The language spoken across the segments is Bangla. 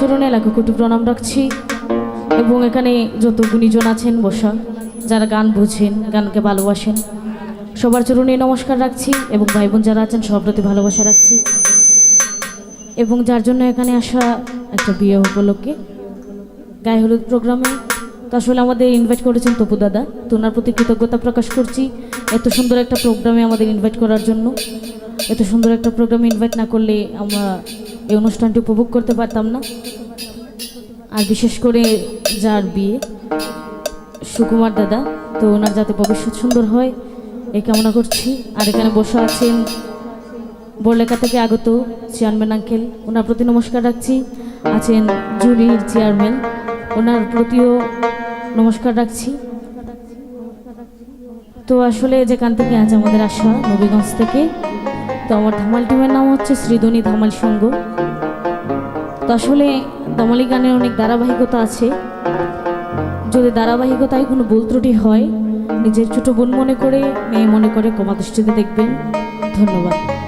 চরণে লাখো কোটি প্রণাম রাখছি। এবং এখানে যত গুণীজন আছেন, বসা, যারা গান বুঝেন, গানকে ভালোবাসেন, সবার চরণে নমস্কার রাখছি এবং ভাই বোন যারা আছেন সব প্রতি ভালোবাসা রাখছি। এবং যার জন্য এখানে আসা একটা বিয়ে উপলক্ষে গায়ে হলুদ প্রোগ্রামে, তো আসলে আমাদের ইনভাইট করেছেন তপু দাদা। তো ওনার প্রতি কৃতজ্ঞতা প্রকাশ করছি এত সুন্দর একটা প্রোগ্রামে আমাদের ইনভাইট করার জন্য। এত সুন্দর একটা প্রোগ্রামে ইনভাইট না করলে আমরা এই অনুষ্ঠানটি উপভোগ করতে পারতাম না। আর বিশেষ করে যার বিয়ে, সুকুমার দাদা, তো ওনার যাতে ভবিষ্যৎ সুন্দর হয়, এই কামনা করছি। আর এখানে বসে আছেন বড়লেখা থেকে আগত চেয়ারম্যান আঙ্কেল। ওনার প্রতি নমস্কার রাখছি। আছেন জুরির চেয়ারম্যান। ওনার প্রতিও নমস্কার রাখছি। তো আসলে যেখান থেকে আজ আমাদের আসা নবীগঞ্জ থেকে তো আমার ধামাল টিমের নাম হচ্ছে শ্রীধনী ধামাল সঙ্গ তো আসলে ধামালি গানের অনেক ধারাবাহিকতা আছে। যদি ধারাবাহিকতায় কোনো ভুল ত্রুটি হয়, নিজের ছোটো বোন মনে করে, মেয়ে মনে করে কমা দৃষ্টিতে দেখবেন। ধন্যবাদ।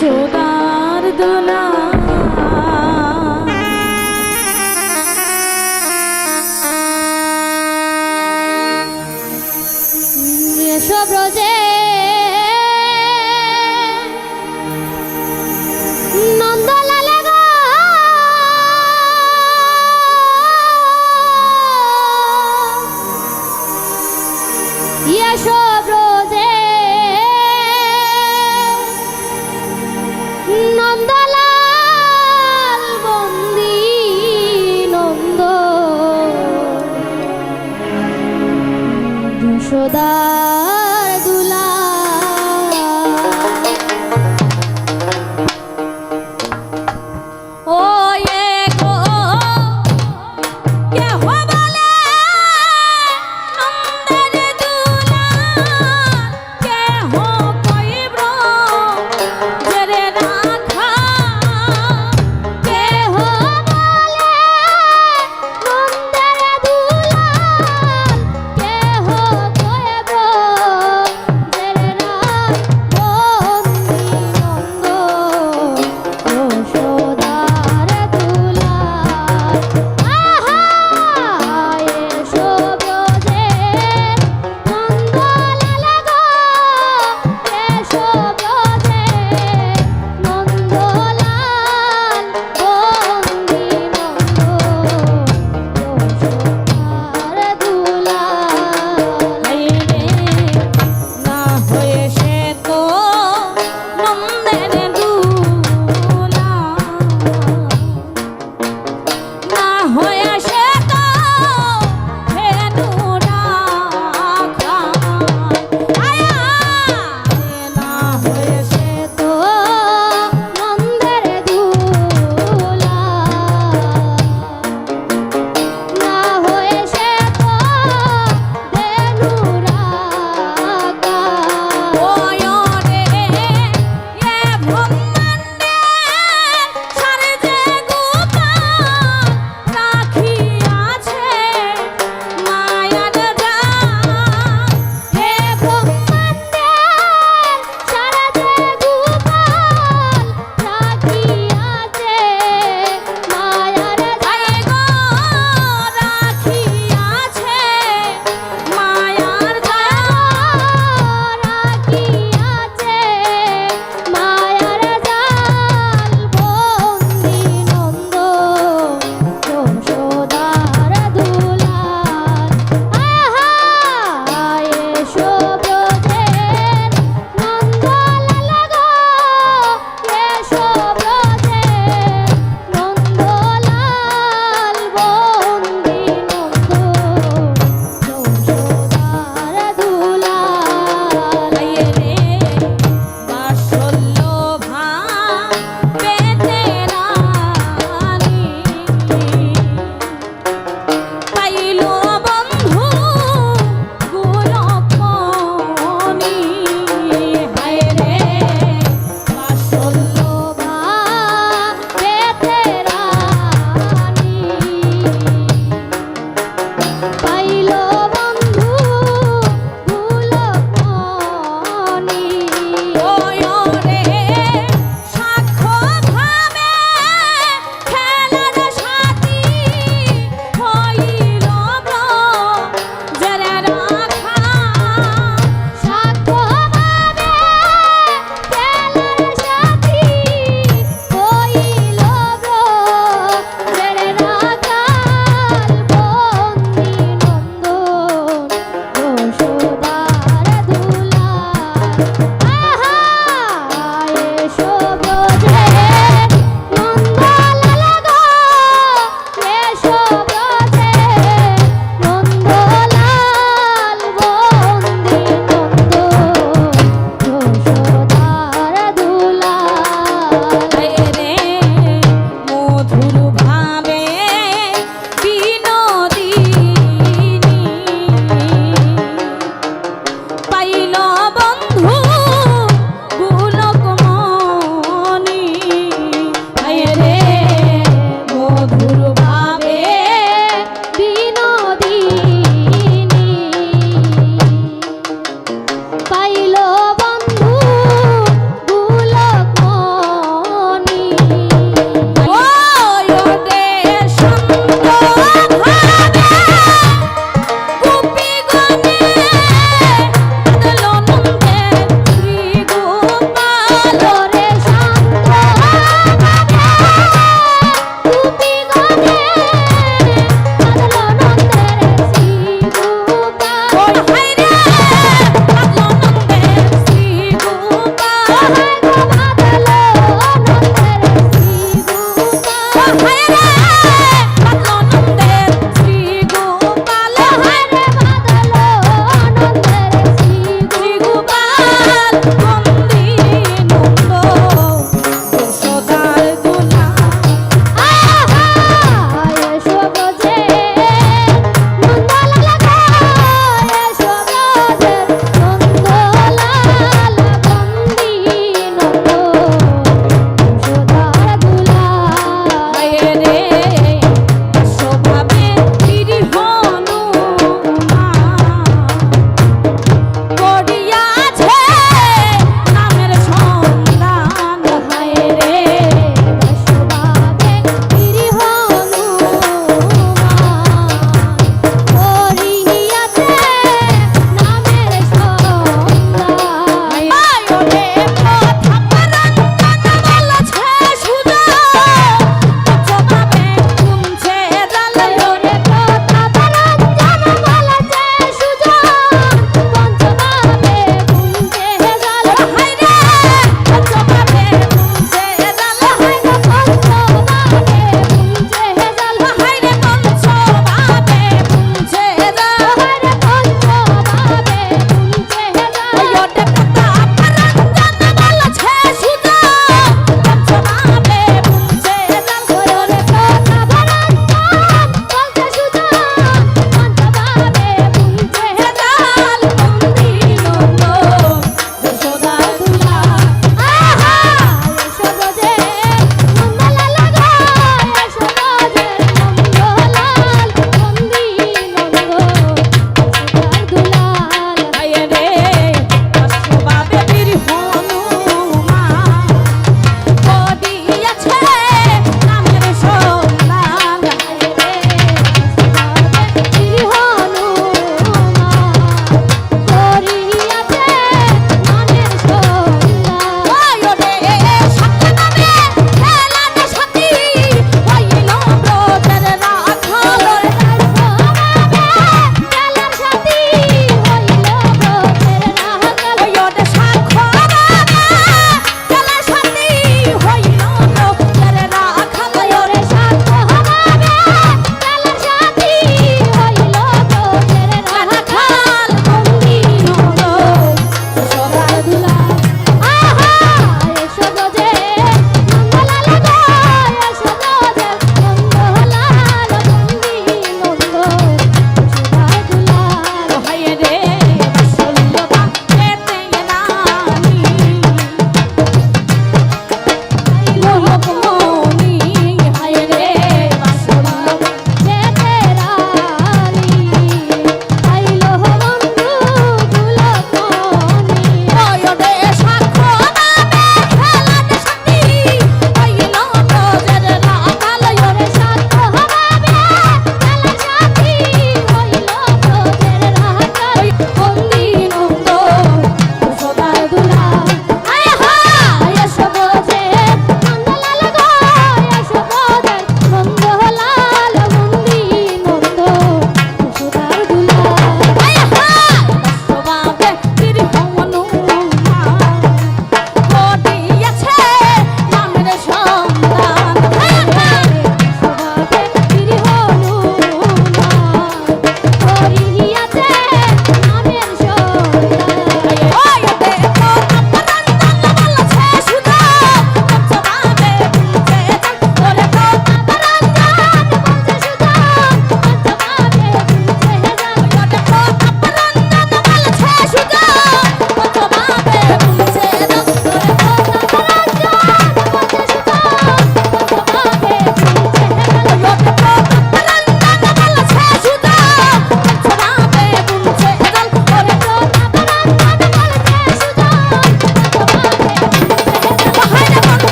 যশোদার দোলা